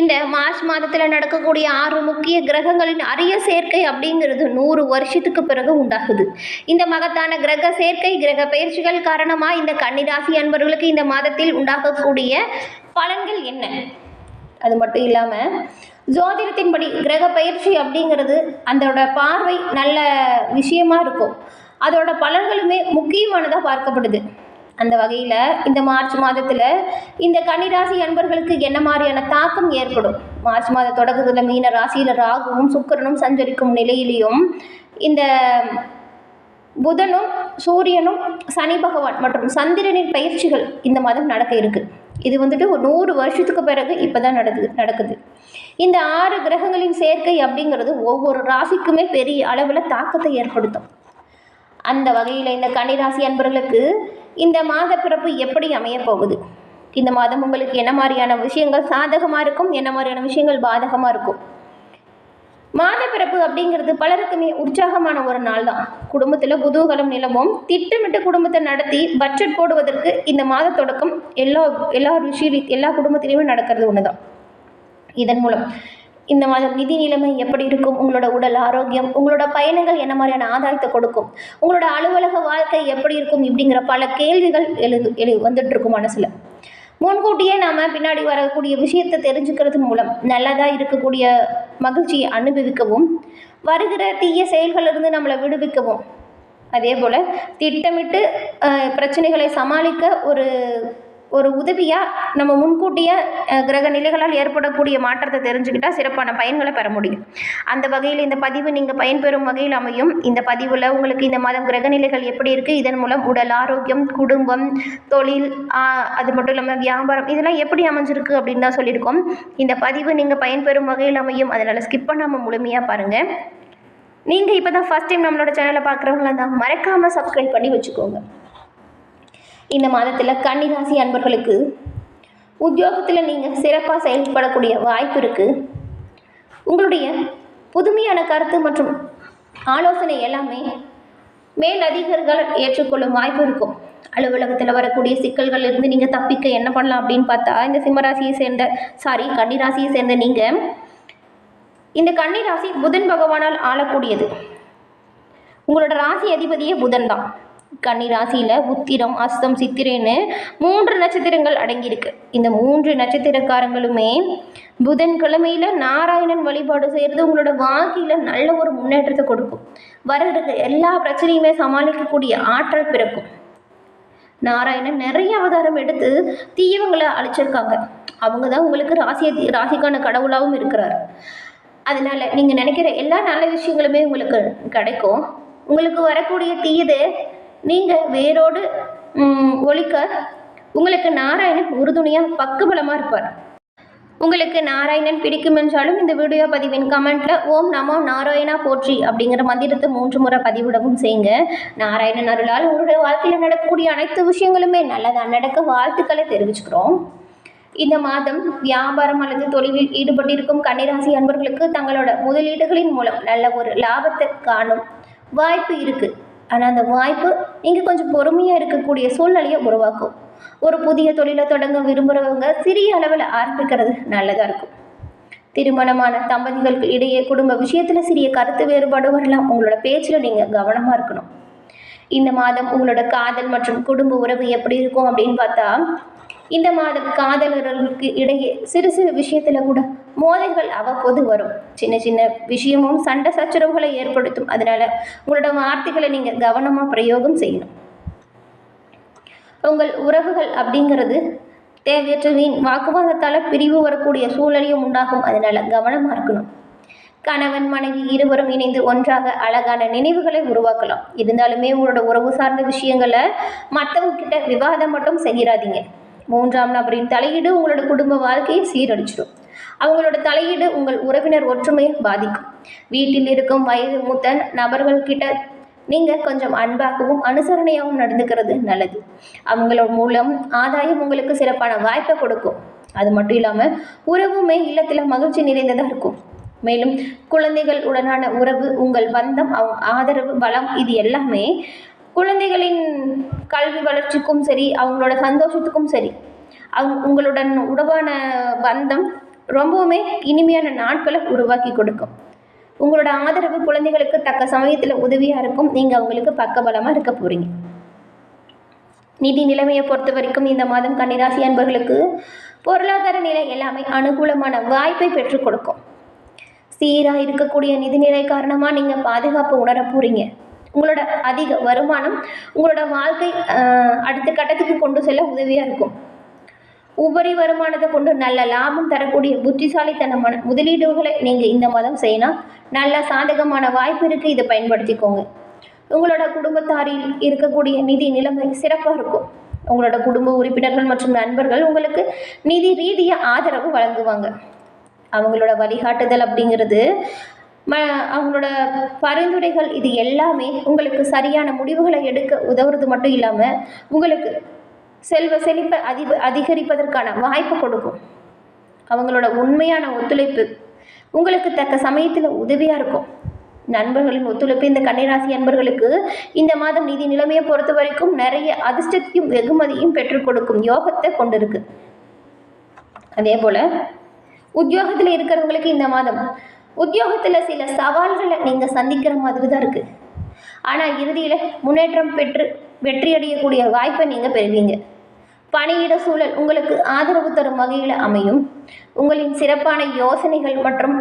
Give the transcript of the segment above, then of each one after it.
இந்த மார்ச் மாதத்தில் நடக்கக்கூடிய ஆறு முக்கிய கிரகங்களின் அரிய சேர்க்கை அப்படிங்கிறது நூறு வருஷத்துக்கு பிறகு உண்டாகுது. இந்த மகத்தான கிரக சேர்க்கை கிரக பயிற்சிகள் காரணமாக இந்த கன்னிராசி அன்பர்களுக்கு இந்த மாதத்தில் உண்டாகக்கூடிய பலன்கள் என்ன? அது மட்டும் இல்லாமல் ஜோதிடத்தின்படி கிரக பயிற்சி அப்படிங்கிறது அதோட பார்வை நல்ல விஷயமா இருக்கும். அதோட பலன்களுமே முக்கியமானதாக பார்க்கப்படுது. அந்த வகையில் இந்த மார்ச் மாதத்தில் இந்த கன்னிராசி அன்பர்களுக்கு என்ன மாதிரியான தாக்கம் ஏற்படும்? மார்ச் மாத தொடக்கத்தில் மீன ராசியில் ராகுவும் சுக்கிரனும் சஞ்சரிக்கும் நிலையிலையும் இந்த புதனும் சூரியனும் சனி பகவான் மற்றும் சந்திரனின் பயிற்சிகள் இந்த மாதம் நடக்க இருக்கு. இது வந்துட்டு ஒரு நூறு வருஷத்துக்கு பிறகு இப்போ தான் நடக்குது நடக்குது. இந்த ஆறு கிரகங்களின் சேர்க்கை அப்படிங்கிறது ஒவ்வொரு ராசிக்குமே பெரிய அளவில் தாக்கத்தை ஏற்படுத்தும். அந்த வகையில் இந்த கன்னிராசி அன்பர்களுக்கு இந்த மாத பிறப்பு எப்படி அமையப்போகுது? இந்த மாதம் உங்களுக்கு என்ன மாதிரியான விஷயங்கள் சாதகமாக இருக்கும்? என்ன மாதிரியான விஷயங்கள் பாதகமாக இருக்கும்? மாத பிறப்பு அப்படிங்கிறது பலருக்குமே உற்சாகமான ஒரு நாள் தான். குடும்பத்தில் குதூகலம் நிலவும். திட்டமிட்டு குடும்பத்தை நடத்தி பட்ஜெட் போடுவதற்கு இந்த மாத தொடக்கம் எல்லா எல்லா விஷய எல்லா குடும்பத்திலையுமே நடக்கிறது ஒன்று தான் இதன் மூலம் இந்த மாதம் நிதி நிலைமை எப்படி இருக்கும்? உங்களோட உடல் ஆரோக்கியம் உங்களோட பயணங்கள் என்ன மாதிரியான ஆதாயத்தை கொடுக்கும்? உங்களோட அலுவலக வாழ்க்கை எப்படி இருக்கும்? இப்படிங்கிற பல கேள்விகள் எழுது எழு வந்துட்டு இருக்கும் மனசில். முன்கூட்டியே நாம் பின்னாடி வரக்கூடிய விஷயத்தை தெரிஞ்சுக்கிறது மூலம் நல்லதாக இருக்கக்கூடிய மகிழ்ச்சியை அனுபவிக்கவும் வருகிற தீய செயல்களிலிருந்து நம்மளை விடுவிக்கவும். அதே போல் திட்டமிட்டு பிரச்சனைகளை சமாளிக்க ஒரு ஒரு உதவியாக நம்ம முன்கூட்டியே கிரக நிலைகளால் ஏற்படக்கூடிய மாற்றத்தை தெரிஞ்சுக்கிட்டால் சிறப்பான பயன்களை பெற முடியும். அந்த வகையில் இந்த பதிவு நீங்கள் பயன்பெறும் வகையில் அமையும். இந்த பதிவில் உங்களுக்கு இந்த மாதம் கிரக நிலைகள் எப்படி இருக்குது இதன் மூலம் உடல் ஆரோக்கியம் குடும்பம் தொழில் அது மட்டும் இல்லாமல் வியாபாரம் இதெல்லாம் எப்படி அமைஞ்சிருக்கு அப்படின்னு தான் சொல்லியிருக்கோம். இந்த பதிவு நீங்கள் பயன்பெறும் வகையில் அமையும். அதனால் ஸ்கிப் பண்ணாமல் முழுமையாக பாருங்கள் நீங்கள் இப்போ தான் ஃபஸ்ட் டைம் நம்மளோட சேனலை பார்க்குறவங்களா தான் மறக்காமல் சப்ஸ்கிரைப் பண்ணி வச்சுக்கோங்க. இந்த மாதத்தில் கன்னிராசி அன்பர்களுக்கு உத்தியோகத்தில் நீங்கள் சிறப்பாக செயல்படக்கூடிய வாய்ப்பு இருக்குது உங்களுடைய புதுமையான கருத்து மற்றும் ஆலோசனை எல்லாமே மேல் அதிகாரிகள் ஏற்றுக்கொள்ளும் வாய்ப்பு இருக்கும். அலுவலகத்தில் வரக்கூடிய சிக்கல்கள் இருந்து நீங்கள் தப்பிக்க என்ன பண்ணலாம் அப்படின்னு பார்த்தா இந்த சிம்மராசியை சேர்ந்த சாரி கன்னிராசியை சேர்ந்த நீங்கள் இந்த கன்னிராசி புதன் பகவானால் ஆளக்கூடியது. உங்களோட ராசி அதிபதியே புதன் தான். கன்னி ராசியில் உத்திரம் அஸ்தம் சித்திரைன்னு மூன்று நட்சத்திரங்கள் அடங்கியிருக்கு. இந்த மூன்று நட்சத்திரக்காரங்களுமே புதன் கிழமையில் நாராயணன் வழிபாடு செய்கிறது உங்களோட வாழ்க்கையில் நல்ல ஒரு முன்னேற்றத்தை கொடுக்கும். வருகிறது எல்லா பிரச்சனையுமே சமாளிக்கக்கூடிய ஆற்றல் பிறக்கும். நாராயணன் நிறைய அவதாரம் எடுத்து தீயவங்களை அழிச்சிருக்காங்க. அவங்க தான் உங்களுக்கு ராசியை ராசிக்கான கடவுளாகவும் இருக்கிறார். அதனால் நீங்கள் நினைக்கிற எல்லா நல்ல விஷயங்களுமே உங்களுக்கு கிடைக்கும். உங்களுக்கு வரக்கூடிய தீயது நீங்கள் வேரோடு ஒழிக்க உங்களுக்கு நாராயணன் உறுதுணையாக பக்குபலமாக இருப்பார். உங்களுக்கு நாராயணன் பிடிக்கும் என்றாலும் இந்த வீடியோ பதிவின் கமெண்ட்டில் ஓம் நமோ நாராயணா போற்றி அப்படிங்கிற மந்திரத்தை மூன்று முறை பதிவிடவும் செய்யுங்க. நாராயணன் அருளால் உங்களுடைய வாழ்க்கையில் நடக்கக்கூடிய அனைத்து விஷயங்களுமே நல்லதாக நடக்க வாழ்த்துக்களை தெரிவிச்சுக்கிறோம். இந்த மாதம் வியாபாரம் அல்லது தொழிலில் ஈடுபட்டிருக்கும் கன்னிராசி அன்பர்களுக்கு தங்களோட முதலீடுகளின் மூலம் நல்ல ஒரு லாபத்தை காணும் வாய்ப்பு இருக்குது ஆனால் அந்த வாய்ப்பு நீங்கள் கொஞ்சம் பொறுமையாக இருக்கக்கூடிய சூழ்நிலையை உருவாக்கும். ஒரு புதிய தொழிலை தொடங்க விரும்புகிறவங்க சிறிய அளவில் ஆரம்பிக்கிறது நல்லதாக இருக்கும். திருமணமான தம்பதிகளுக்கு இடையே குடும்ப விஷயத்தில் சிறிய கருத்து வேறுபாடு வரலாம். உங்களோட பேச்சில் நீங்கள் கவனமாக இருக்கணும். இந்த மாதம் உங்களோட காதல் மற்றும் குடும்ப உறவு எப்படி இருக்கும் அப்படின்னு பார்த்தா இந்த மாதம் காதலர்களுக்கு இடையே சிறு சிறு விஷயத்தில் கூட மோதல்கள் அவ்வப்போது வரும். சின்ன சின்ன விஷயமும் சண்டை சச்சரவுகளை ஏற்படுத்தும். அதனால உங்களோட வார்த்தைகளை நீங்கள் கவனமாக பிரயோகம் செய்யணும். உங்கள் உறவுகள் அப்படிங்கிறது தேவையற்ற வீண் வாக்குவாதத்தால் பிரிவு வரக்கூடிய சூழ்நிலையும் உண்டாகும். அதனால கவனமாக இருக்கணும். கணவன் மனைவி இருவரும் இணைந்து ஒன்றாக அழகான நினைவுகளை உருவாக்கலாம். இருந்தாலுமே உங்களோட உறவு சார்ந்த விஷயங்களை மற்றவங்க கிட்ட விவாதம் மட்டும் செய்கிறாதீங்க மூன்றாம் நபரின் தலையீடு உங்களோட குடும்ப வாழ்க்கையை சீரழிச்சிடும் அவங்களோட தலையீடு உங்கள் உறவினர் ஒற்றுமையை பாதிக்கும். வீட்டில் இருக்கும் வயது மூத்த நபர்கள்கிட்ட நீங்கள் கொஞ்சம் அன்பாகவும் அனுசரணையாகவும் நடந்துக்கிறது நல்லது. அவங்களோட மூலம் ஆதாயம் உங்களுக்கு சிறப்பான வாய்ப்பை கொடுக்கும். அது மட்டும் இல்லாமல் உறவுமே இல்லத்தில் மகிழ்ச்சி நிறைந்ததாக இருக்கும். மேலும் குழந்தைகள் உடனான உறவு உங்கள் பந்தம் ஆதரவு பலம் இது எல்லாமே குழந்தைகளின் கல்வி வளர்ச்சிக்கும் சரி அவங்களோட சந்தோஷத்துக்கும் சரி. அவங்க உங்களுடன் உடவான பந்தம் ரொம்பவுமே இனிமையான நாட்களை உருவாக்கி கொடுக்கும். உங்களோட ஆதரவு குழந்தைகளுக்கு தக்க சமயத்தில் உதவியாக இருக்கும். நீங்கள் அவங்களுக்கு பக்கபலமாக இருக்க போகிறீங்க நிதி நிலைமையை பொறுத்த வரைக்கும் இந்த மாதம் கன்னிராசி அன்பர்களுக்கு பொருளாதார நிலை எல்லாமே அனுகூலமான வாய்ப்பை பெற்றுக் கொடுக்கும். சீராக இருக்கக்கூடிய நிதிநிலை காரணமாக நீங்கள் பாதுகாப்பு உணர போகிறீங்க உங்களோட அதிக வருமானம் உங்களோட வாழ்க்கை அடுத்த கட்டத்துக்கு கொண்டு செல்ல உதவியாக இருக்கும். உபரி வருமானத்தை கொண்டு நல்ல லாபம் தரக்கூடிய புத்திசாலித்தனமான முதலீடுகளை நீங்கள் இந்த மாதம் செய்யணும். நல்ல சாதகமான வாய்ப்பு இருக்குது இதை பயன்படுத்திக்கோங்க. உங்களோட குடும்பத்தாரில் இருக்கக்கூடிய நிதி நிலைமை சிறப்பாக இருக்கும். உங்களோட குடும்ப உறுப்பினர்கள் மற்றும் நண்பர்கள் உங்களுக்கு நிதி ரீதியாக ஆதரவு வழங்குவாங்க. அவங்களோட வழிகாட்டுதல் அப்படிங்கிறது ம அவங்களோட பரிந்துரைகள் இது எல்லாமே உங்களுக்கு சரியான முடிவுகளை எடுக்க உதவுறது மட்டும் இல்லாமல் உங்களுக்கு செல்வ செழிப்பை அதி அதிகரிப்பதற்கான வாய்ப்பு கொடுக்கும். அவங்களோட உண்மையான ஒத்துழைப்பு உங்களுக்கு தக்க சமயத்தில் உதவியாக இருக்கும். நண்பர்களின் ஒத்துழைப்பு இந்த கன்னிராசி நண்பர்களுக்கு இந்த மாதம் நிதி நிலைமையை பொறுத்த வரைக்கும் நிறைய அதிர்ஷ்டத்தையும் வெகுமதியும் பெற்றுக் கொடுக்கும் யோகத்தை கொண்டிருக்கு. அதே போல் உத்தியோகத்தில் இருக்கிறவங்களுக்கு இந்த மாதம் உத்தியோகத்தில் சில சவால்களை நீங்கள் சந்திக்கிற மாதிரி தான் இருக்குது ஆனால் இறுதியில் முன்னேற்றம் பெற்று வெற்றி அடையக்கூடிய வாய்ப்பை நீங்கள் பெறுவீங்க. பணியிட சூழல் உங்களுக்கு ஆதரவு தரும் வகையில் அமையும். உங்களின் சிறப்பான யோசனைகள் மற்றும்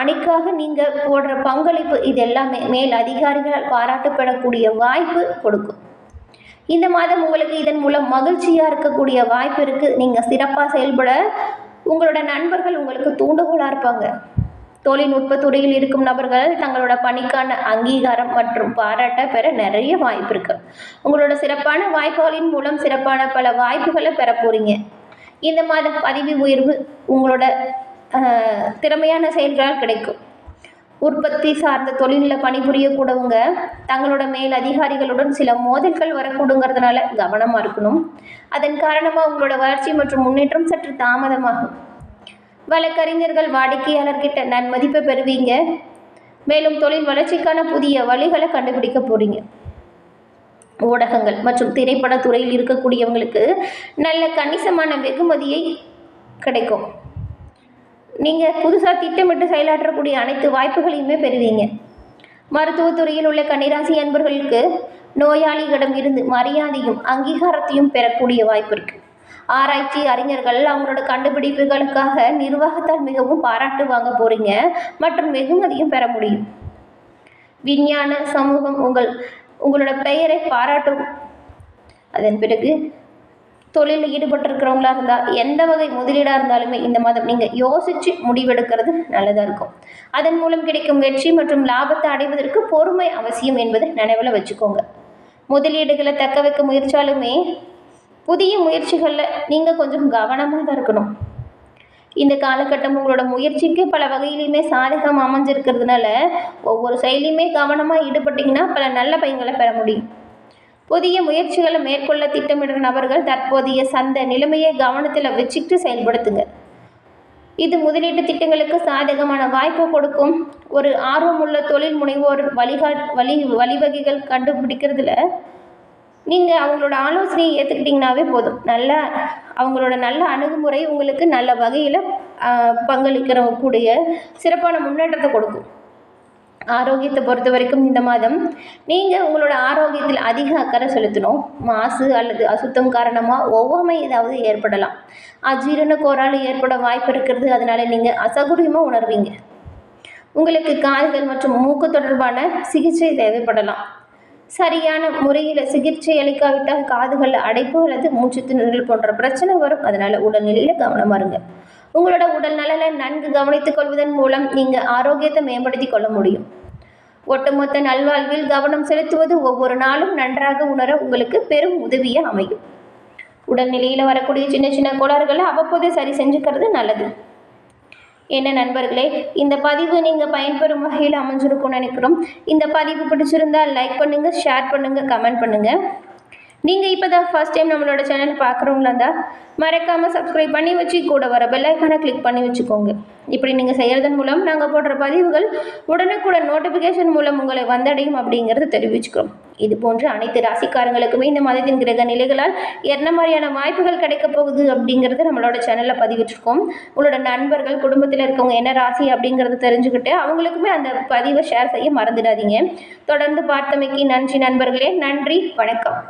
அணிக்காக நீங்கள் போடுற பங்களிப்பு இது எல்லாமே மேல் அதிகாரிகளால் பாராட்டப்படக்கூடிய வாய்ப்பு கொடுக்கும். இந்த மாதம் உங்களுக்கு இதன் மூலம் மகிழ்ச்சியாக இருக்கக்கூடிய வாய்ப்பு இருக்குது நீங்கள் சிறப்பாக செயல்பட உங்களோட நண்பர்கள் உங்களுக்கு தூண்டுகோலாக இருப்பாங்க. தொழில்நுட்ப துறையில் இருக்கும் நபர்கள் தங்களோட பணிக்கான அங்கீகாரம் மற்றும் பாராட்ட பெற நிறைய வாய்ப்பு இருக்கு. உங்களோட சிறப்பான வாய்ப்புகளின் மூலம் சிறப்பான பல வாய்ப்புகளை பெற போறீங்க. இந்த மாத பதவி உயர்வு உங்களோட திறமையான செயல்களால் கிடைக்கும். உற்பத்தி சார்ந்த தொழிலில் பணிபுரியக்கூடவங்க தங்களோட மேல் அதிகாரிகளுடன் சில மோதல்கள் வரக்கூடுங்கிறதுனால கவனமாக இருக்கணும். அதன் காரணமாக உங்களோட வளர்ச்சி மற்றும் முன்னேற்றம் சற்று தாமதமாகும். வழக்கறிஞர்கள் வாடிக்கையாளர்கிட்ட நன்மதிப்பை பெறுவீங்க. மேலும் தொழில் வளர்ச்சிக்கான புதிய வழிகளை கண்டுபிடிக்க போறீங்க. ஊடகங்கள் மற்றும் திரைப்பட துறையில் இருக்கக்கூடியவங்களுக்கு நல்ல கணிசமான வெகுமதியை கிடைக்கும். நீங்கள் புதுசாக திட்டமிட்டு செயலாற்றக்கூடிய அனைத்து வாய்ப்புகளையுமே பெறுவீங்க. மருத்துவத்துறையில் உள்ள கன்னிராசி அன்பர்களுக்கு நோயாளிகளிடம் இருந்து மரியாதையும் அங்கீகாரத்தையும் பெறக்கூடிய வாய்ப்பு இருக்கு. ஆராய்ச்சி அறிஞர்கள் அவங்களோட கண்டுபிடிப்புகளுக்காக நிர்வாகத்தால் மிகவும் பாராட்டு வாங்க போறீங்க. மற்றும் வெகுமதியும் பெற முடியும். விஞ்ஞான சமூகம் உங்கள் உங்களோட பெயரை பாராட்டும். அதன் பிறகு தொழிலில் ஈடுபட்டிருக்கிறவங்களா இருந்தால் எந்த வகை முதலீடாக இருந்தாலுமே இந்த மாதம் நீங்கள் யோசித்து முடிவெடுக்கிறது நல்லதாக இருக்கும். அதன் மூலம் கிடைக்கும் வெற்றி மற்றும் லாபத்தை அடைவதற்கு பொறுமை அவசியம் என்பதை நினைவில் வச்சுக்கோங்க. முதலீடுகளை தக்க வைக்க முயற்சாலுமே புதிய முயற்சிகளில் நீங்கள் கொஞ்சம் கவனமாக தான் இருக்கணும். இந்த காலகட்டம் உங்களோட முயற்சிக்கு பல வகையிலையுமே சாதகம் அமைஞ்சிருக்கிறதுனால ஒவ்வொரு செயலையுமே கவனமாக ஈடுபட்டிங்கன்னா பல நல்ல பயன்களை பெற முடியும். புதிய முயற்சிகளை மேற்கொள்ள திட்டமிடுற நபர்கள் தற்போதைய சந்தை நிலைமையை கவனத்தில் வச்சுக்கிட்டு செயல்படுத்துங்க. இது முதலீட்டு திட்டங்களுக்கு சாதகமான வாய்ப்பு கொடுக்கும். ஒரு ஆர்வமுள்ள தொழில் முனைவோர் வழிகா வழி வழிவகைகள் கண்டுபிடிக்கிறதுல நீங்கள் அவங்களோட ஆலோசனையை ஏற்றுக்கிட்டிங்கனாவே போதும். நல்ல அவங்களோட நல்ல அணுகுமுறை உங்களுக்கு நல்ல வகையில் பங்களிக்கிற கூடிய சிறப்பான முன்னேற்றத்தை கொடுக்கும். ஆரோக்கியத்தை பொறுத்த வரைக்கும் இந்த மாதம் நீங்கள் உங்களோட ஆரோக்கியத்தில் அதிக அக்கறை செலுத்தணும். மாசு அல்லது அசுத்தம் காரணமாக ஒவ்வாமை ஏதாவது ஏற்படலாம். அஜீரண கோரால் ஏற்பட வாய்ப்பு இருக்கிறது. அதனால் நீங்கள் அசகுரியமாக உணர்வீங்க. உங்களுக்கு காய்கள் மற்றும் மூக்கு தொடர்பான சிகிச்சை தேவைப்படலாம். சரியான முறையில் சிகிச்சை அளிக்காவிட்டால் காதுகளில் அடைப்பு அல்லது மூச்சு திணறல் போன்ற பிரச்சனை வரும். அதனால் உடல்நிலையில் கவனமாக இருங்க. உங்களோட உடல் நலனை நன்கு கவனித்துக் கொள்வதன் மூலம் நீங்கள் ஆரோக்கியத்தை மேம்படுத்தி கொள்ள முடியும். ஒட்டுமொத்த நல்வாழ்வில் கவனம் செலுத்துவது ஒவ்வொரு நாளும் நன்றாக உணர உங்களுக்கு பெரும் உதவியாக அமையும். உடல்நிலையில் வரக்கூடிய சின்ன சின்ன கோளாறுகளை அவ்வப்போது சரி செஞ்சுக்கிறது நல்லது. என்ன நண்பர்களே இந்த பதிவு நீங்கள் பயன்பெறும் வகையில் அமைஞ்சிருக்கும்னு நினைக்கிறோம். இந்த பதிவு பிடிச்சிருந்தால் லைக் பண்ணுங்கள் ஷேர் பண்ணுங்கள் கமெண்ட் பண்ணுங்கள் நீங்கள் இப்போ தான் ஃபஸ்ட் டைம் நம்மளோட சேனல் பார்க்குறவங்களா இருந்தால் மறக்காமல் சப்ஸ்கிரைப் பண்ணி வச்சு கூட வர பெல்லைக்கானை கிளிக் பண்ணி வச்சுக்கோங்க. இப்படி நீங்கள் செய்கிறதன் மூலம் நாங்கள் போடுற பதிவுகள் உடனுக்குடன் நோட்டிஃபிகேஷன் மூலம் உங்களை வந்தடையும் அப்படிங்கிறத தெரிவிச்சுக்கிறோம். இது போன்ற அனைத்து ராசிக்காரங்களுக்குமே இந்த மாதத்தின் கிரக நிலைகளால் என்ன மாதிரியான வாய்ப்புகள் கிடைக்க போகுது அப்படிங்கிறத நம்மளோட சேனலில் பதிவிட்டிருக்கோம். உங்களோட நண்பர்கள் குடும்பத்தில் இருக்கவங்க என்ன ராசி அப்படிங்கிறத தெரிஞ்சுக்கிட்டு அவங்களுக்குமே அந்த பதிவை ஷேர் செய்ய மறந்துடாதீங்க. தொடர்ந்து பார்த்தமைக்கு நன்றி நண்பர்களே. நன்றி. வணக்கம்.